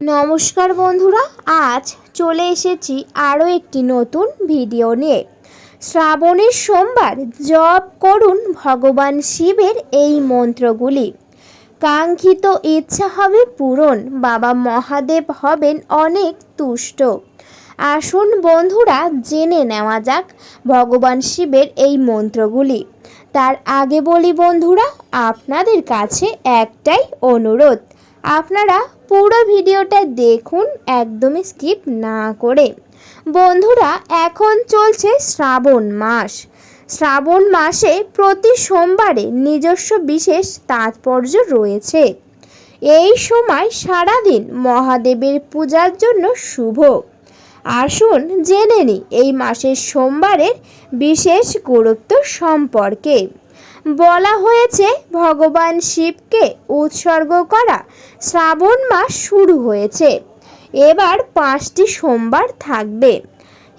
নমস্কার বন্ধুরা, আজ চলে এসেছি আরও একটি নতুন ভিডিও নিয়ে। শ্রাবণের সোমবার জপ করুন ভগবান শিবের এই মন্ত্রগুলি। কাঙ্ক্ষিত ইচ্ছা হবে পূরণ, বাবা মহাদেব হবেন অনেক তুষ্ট। আসুন বন্ধুরা, জেনে নেওয়া যাক ভগবান শিবের এই মন্ত্রগুলি। তার আগে বলি বন্ধুরা, আপনাদের কাছে একটাই অনুরোধ। আপনারা পুরো ভিডিওটা দেখুন, একদমই স্কিপ না করে। বন্ধুরা, এখন চলছে শ্রাবণ মাস। শ্রাবণ মাসে প্রতি সোমবারে নিজস্ব বিশেষ তাৎপর্য রয়েছে। এই সময় সারাদিন মহাদেবের পূজার জন্য শুভ। আসুন, জেনে নিই এই মাসের সোমবারের বিশেষ গুরুত্ব সম্পর্কে। বলা হয়েছে ভগবান শিবকে উৎসর্গ করা শ্রাবণ মাস শুরু হয়েছে। এবার পাঁচটি সোমবার থাকবে।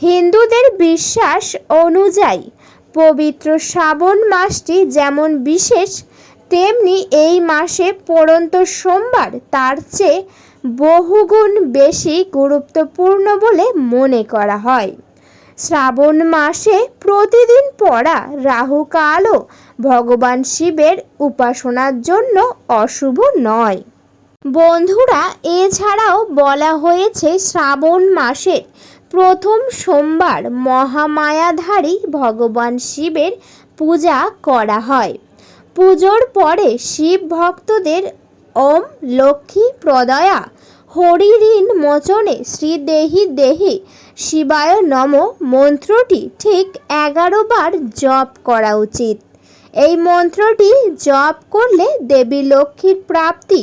হিন্দুদের বিশ্বাস অনুযায়ী পবিত্র শ্রাবণ মাসটি যেমন বিশেষ, তেমনি এই মাসে পড়ন্ত সোমবার তার চেয়ে বহুগুণ বেশি গুরুত্বপূর্ণ বলে মনে করা হয়। শ্রাবণ মাসে প্রতিদিন পড়া রাহু কালও ভগবান শিবের উপাসনার জন্য অশুভ নয়। বন্ধুরা, এছাড়াও বলা হয়েছে শ্রাবণ মাসের প্রথম সোমবার মহামায়াধারী ভগবান শিবের পূজা করা হয়। পুজোর পরে শিব ভক্তদের ওম লক্ষ্মী প্রদয়া হরিঋণ মোচনে শ্রীদেহি দেহি শিবায় নম, মন্ত্রটি ঠিক এগারো বার জপ করা উচিত। এই মন্ত্রটি জপ করলে দেবী লক্ষ্মীর প্রাপ্তি,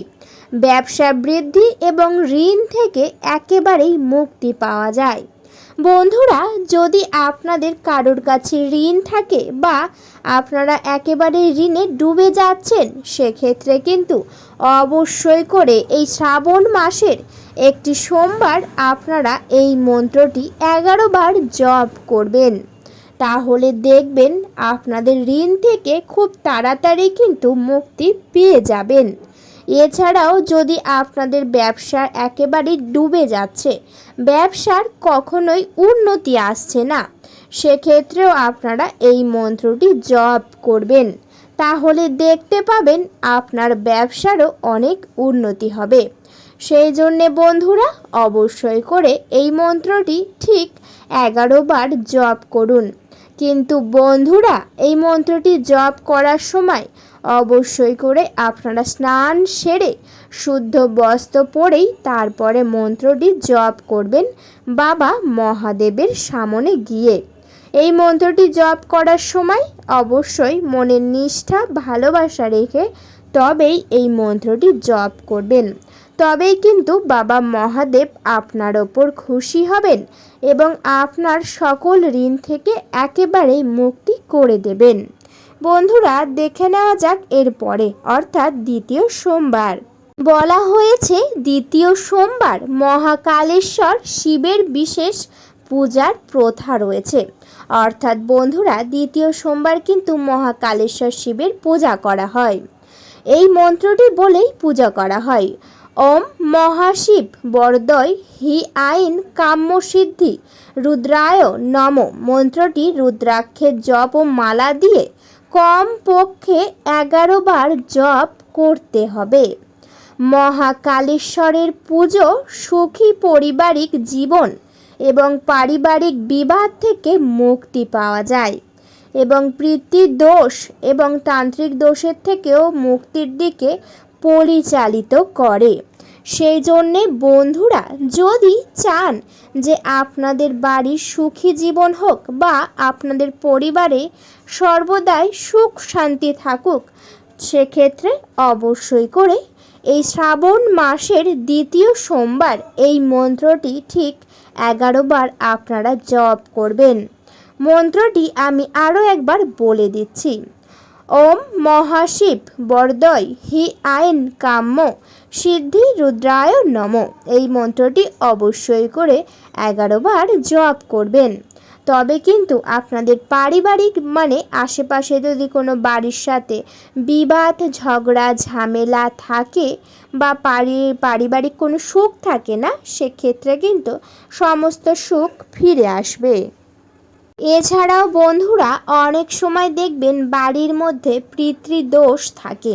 ব্যবসা বৃদ্ধি এবং ঋণ থেকে একেবারেই মুক্তি পাওয়া যায়। বন্ধুরা, যদি আপনাদের কারোর কাছে ঋণ থাকে বা আপনারা একেবারে ঋণে ডুবে যাচ্ছেন, সেক্ষেত্রে কিন্তু অবশ্যই করে এই শ্রাবণ মাসের একটি সোমবার আপনারা এই মন্ত্রটি এগারো বার জপ করবেন। তাহলে দেখবেন আপনাদের ঋণ থেকে খুব তাড়াতাড়ি কিন্তু মুক্তি পেয়ে যাবেন। এছাড়াও যদি আপনাদের ব্যবসা একেবারেই ডুবে যাচ্ছে, ব্যবসার কখনোই উন্নতি আসছে না, সেক্ষেত্রেও আপনারা এই মন্ত্রটি জপ করবেন। তাহলে দেখতে পাবেন আপনার ব্যবসারও অনেক উন্নতি হবে। সেই জন্যে বন্ধুরা অবশ্যই করে এই মন্ত্রটি ঠিক এগারো বার জপ করুন। কিন্তু বন্ধুরা, এই মন্ত্রটি জপ করার সময় অবশ্যই করে আপনারা স্নান সেরে শুদ্ধ বস্ত্র পরেই তারপরে মন্ত্রটি জপ করবেন বাবা মহাদেবের সামনে গিয়ে। এই মন্ত্রটি জপ করার সময় অবশ্যই মনের নিষ্ঠা, ভালোবাসা রেখে তবেই এই মন্ত্রটি জপ করবেন। তবেই কিন্তু বাবা মহাদেব আপনার ওপর খুশি হবেন এবং আপনার সকল ঋণ থেকে একেবারেই মুক্তি করে দেবেন। বন্ধুরা, দেখে নেওয়া যাক এরপরে অর্থাৎ দ্বিতীয় সোমবার। বলা হয়েছে, দ্বিতীয় সোমবার মহাকালেশ্বর শিবের বিশেষ পূজার প্রথা রয়েছে। অর্থাৎ বন্ধুরা, দ্বিতীয় সোমবার কিন্তু মহাকালেশ্বর শিবের পূজা করা হয়। এই মন্ত্রটি বলেই পূজা করা হয়। ওম মহাশিব বরদয় হি আইন কাম্য সিদ্ধি। রুদ্রায় নম। মন্ত্রটি রুদ্রাক্ষের জপ ও মালা দিয়ে কম পক্ষে এগারো বার জপ করতে হবে। মহাকালেশ্বরের পুজো সুখী পারিবারিক জীবন এবং পারিবারিক বিবাদ থেকে মুক্তি পাওয়া যায় এবং পিতৃ দোষ এবং তান্ত্রিক দোষের থেকেও মুক্তির দিকে পরিচালিত করে। সেই জন্যে বন্ধুরা, যদি চান যে আপনাদের বাড়ির সুখী জীবন হোক বা আপনাদের পরিবারে সর্বদাই সুখ শান্তি থাকুক, সেক্ষেত্রে অবশ্যই করে এই শ্রাবণ মাসের দ্বিতীয় সোমবার এই মন্ত্রটি ঠিক এগারো বার আপনারা জপ করবেন। মন্ত্রটি আমি আরও একবার বলে দিচ্ছি। ওম মহাশিব বরদয় হি আইন কাম্য সিদ্ধি রুদ্রায় নম। এই মন্ত্রটি অবশ্যই করে এগারো বার জপ করবেন। তবে কিন্তু আপনাদের পারিবারিক মানে আশেপাশে যদি কোনো বাড়ির সাথে বিবাদ, ঝগড়া, ঝামেলা থাকে বা পারি, পারিবারিক কোনো সুখ থাকে না, সেক্ষেত্রে কিন্তু সমস্ত সুখ ফিরে আসবে। এছাড়াও বন্ধুরা অনেক সময় দেখবেন বাড়ির মধ্যে পিতৃদোষ থাকে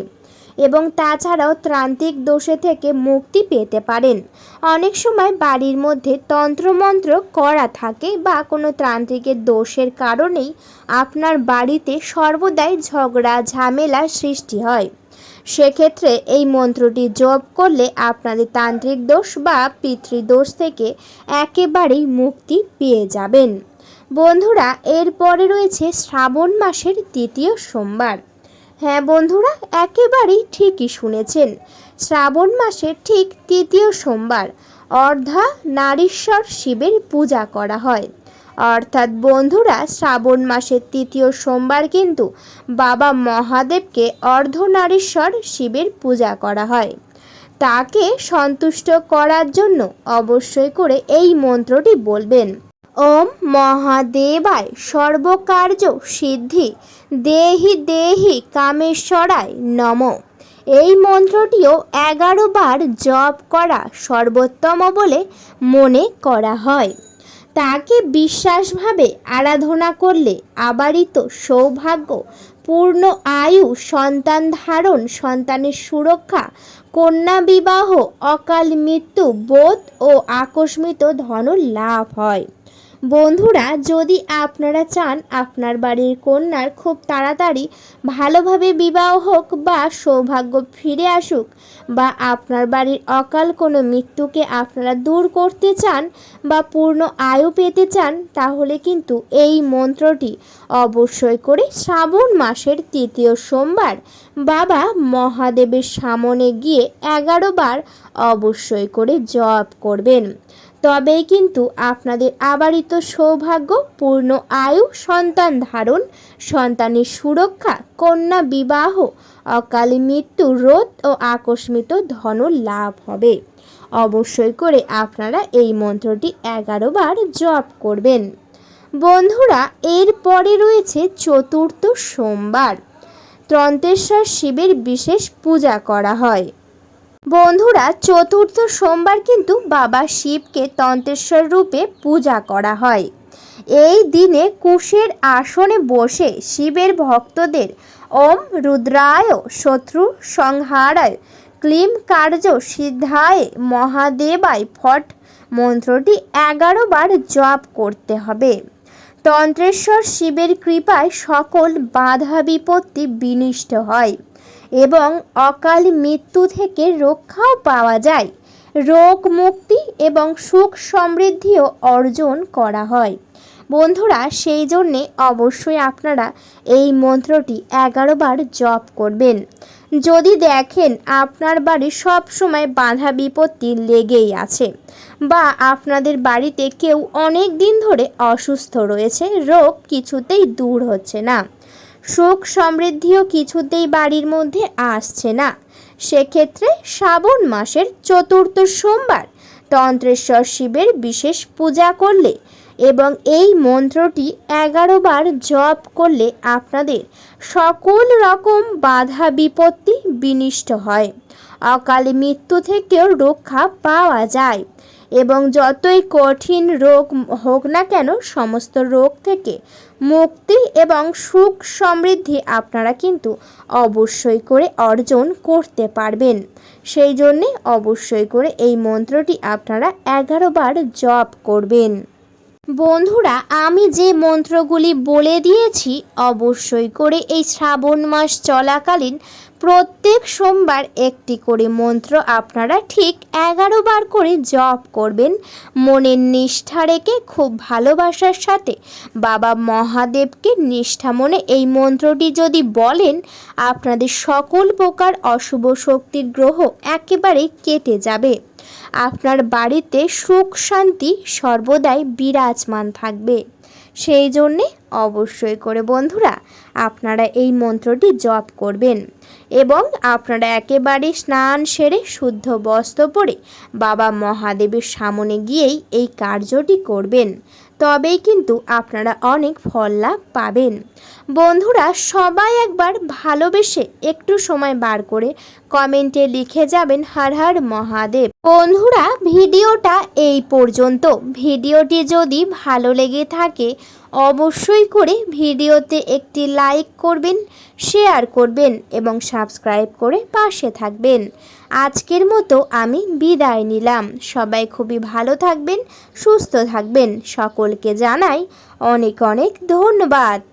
এবং তাছাড়াও ত্রান্তিক দোষে থেকে মুক্তি পেতে পারেন। অনেক সময় বাড়ির মধ্যে তন্ত্রমন্ত্র করা থাকে বা কোনো ত্রান্ত্রিকের দোষের কারণেই আপনার বাড়িতে সর্বদাই ঝগড়া, ঝামেলা সৃষ্টি হয়। সেক্ষেত্রে এই মন্ত্রটি জপ করলে আপনাদের তান্ত্রিক দোষ বা পিতৃদোষ থেকে একেবারেই মুক্তি পেয়ে যাবেন। বন্ধুরা এরপরে রয়েছে শ্রাবণ মাসের তৃতীয় সোমবার। হ্যাঁ বন্ধুরা, একেবারেই ঠিকই শুনেছেন। শ্রাবণ মাসের ঠিক তৃতীয় সোমবার, অর্ধা নারীশ্বর শিবের পূজা করা হয়। অর্থাৎ বন্ধুরা, শ্রাবণ মাসের তৃতীয় সোমবার কিন্তু বাবা মহাদেবকে অর্ধনারীশ্বর শিবের পূজা করা হয়। তাকে সন্তুষ্ট করার জন্য অবশ্যই করে এই মন্ত্রটি বলবেন। ওম মহাদেবায় সর্বকার্য সিদ্ধি, দেহি দেহি কামেশ্বরায় নম। এই মন্ত্রটিও এগারো বার জপ করা সর্বোত্তম বলে মনে করা হয়। তাকে বিশ্বাসভাবে আরাধনা করলে আবারিত সৌভাগ্য, পূর্ণ আয়ু, সন্তান ধারণ, সন্তানের সুরক্ষা, কন্যা বিবাহ, অকাল মৃত্যু, বোধ ও আকস্মিত ধন লাভ হয়। বন্ধুরা, যদি আপনারা চান আপনার বাড়ির কন্যার খুব তাড়াতাড়ি ভালোভাবে বিবাহ হোক বা সৌভাগ্য ফিরে আসুক বা আপনার বাড়ির অকাল কোনো মৃত্যুকে আপনারা দূর করতে চান বা পূর্ণ আয়ু পেতে চান, তাহলে কিন্তু এই মন্ত্রটি অবশ্যই করে শ্রাবণ মাসের তৃতীয় সোমবার বাবা মহাদেবের সামনে গিয়ে এগারো বার অবশ্যই করে জপ করবেন। তবেই কিন্তু আপনাদের আবারিত সৌভাগ্য, পূর্ণ আয়ু, সন্তান ধারণ, সন্তানের সুরক্ষা, কন্যা বিবাহ, অকালে মৃত্যু রোধ ও আকস্মিত ধন লাভ হবে। অবশ্যই করে আপনারা এই মন্ত্রটি এগারো বার জপ করবেন। বন্ধুরা এরপরে রয়েছে চতুর্থ সোমবার। ত্রন্তেশ্বর শিবের বিশেষ পূজা করা হয়। বন্ধুরা, চতুর্থ সোমবার কিন্তু বাবা শিবকে তন্ত্রেশ্বর রূপে পূজা করা হয়। এই দিনে কুশের আসনে বসে শিবের ভক্তদের ওম রুদ্রায় শত্রু সংহারায় ক্লিম কার্য সিদ্ধায় মহাদেবায় ফট মন্ত্রটি এগারো বার জপ করতে হবে। তন্ত্রেশ্বর শিবের কৃপায় সকল বাধা বিপত্তি বিনিষ্ট হয়। এবং অকাল মৃত্যু থেকে রক্ষাও পাওয়া যায়। রোগ মুক্তি এবং সুখ সমৃদ্ধিও অর্জন করা হয়। বন্ধুরা, সেই জন্যে অবশ্যই আপনারা এই মন্ত্রটি এগারো বার জপ করবেন। যদি দেখেন আপনার বাড়ি সব সময় বাধা বিপত্তি লেগেই আছে বা আপনাদের বাড়িতে কেউ অনেক দিন ধরে অসুস্থ রয়েছে, রোগ কিছুতেই দূর হচ্ছে না। সুখ সমৃদ্ধিও কিছুতেই বাড়ির মধ্যে আসছে না। সেক্ষেত্রে শ্রাবণ মাসের চতুর্থ সোমবার তন্ত্রেশ্বর শিবের বিশেষ পূজা করলে এবং এই মন্ত্রটি এগারো বার জপ করলে আপনাদের সকল রকম বাধা বিপত্তি বিনিষ্ট হয়। অকালে মৃত্যু থেকেও রক্ষা পাওয়া যায়। এবং যতই কঠিন রোগ হোক না কেন, সমস্ত রোগ থেকে মুক্তি এবং সুখ সমৃদ্ধি আপনারা কিন্তু অবশ্যই করে অর্জন করতে পারবেন। সেই জন্যে অবশ্যই করে এই মন্ত্রটি আপনারা এগারো বার জপ করবেন। বন্ধুরা, আমি যে মন্ত্রগুলি বলে দিয়েছি, অবশ্যই করে এই শ্রাবণ মাস চলাকালীন প্রত্যেক সোমবার একটি করে মন্ত্র আপনারা ঠিক এগারো বার করে জপ করবেন। মনের নিষ্ঠা রেখে, খুব ভালোবাসার সাথে বাবা মহাদেবকে নিষ্ঠা মনে এই মন্ত্রটি যদি বলেন, আপনাদের সকল প্রকার অশুভ শক্তির গ্রহ একেবারে কেটে যাবে। আপনার বাড়িতে সুখ শান্তি সর্বদাই বিরাজমান থাকবে। সেই জন্যে অবশ্যই করে বন্ধুরা, আপনারা এই মন্ত্রটি জপ করবেন এবং আপনারা একেবারে স্নান সেরে শুদ্ধ বস্ত্র পরে বাবা মহাদেবের সামনে গিয়েই এই কার্যটি করবেন। তবেই কিন্তু আপনারা অনেক ফল লাভ পাবেন। বন্ধুরা, সবাই একবার ভালোবেসে একটু সময় বার করে কমেন্টে লিখে যাবেন হর হর মহাদেব। বন্ধুরা, ভিডিওটা এই পর্যন্ত। ভিডিওটি যদি ভালো লেগে থাকে অবশ্যই করে ভিডিওতে একটি লাইক করবেন, শেয়ার করবেন এবং সাবস্ক্রাইব করে পাশে থাকবেন। আজকের মতো আমি বিদায় নিলাম। সবাই খুবই ভালো থাকবেন, সুস্থ থাকবেন। সকলকে জানাই অনেক অনেক ধন্যবাদ।